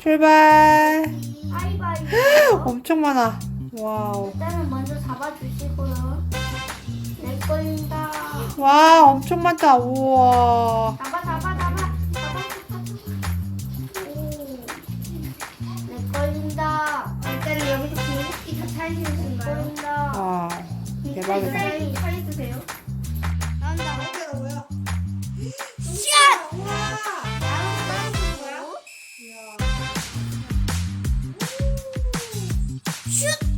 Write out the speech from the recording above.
출발. 하이바이브. 엄청 많아. 와우. 일단은 먼저 잡아주시고요. 내 걸린다. 와, 엄청 많다. 우와. 잡아 잡아 잡아 잡아 잡아. 오. 내 걸린다. 일단은 여기서 궁극기 다내 찾으신가요? 걸린다. 와, 대박이다. 사인 살려주세요. shoot.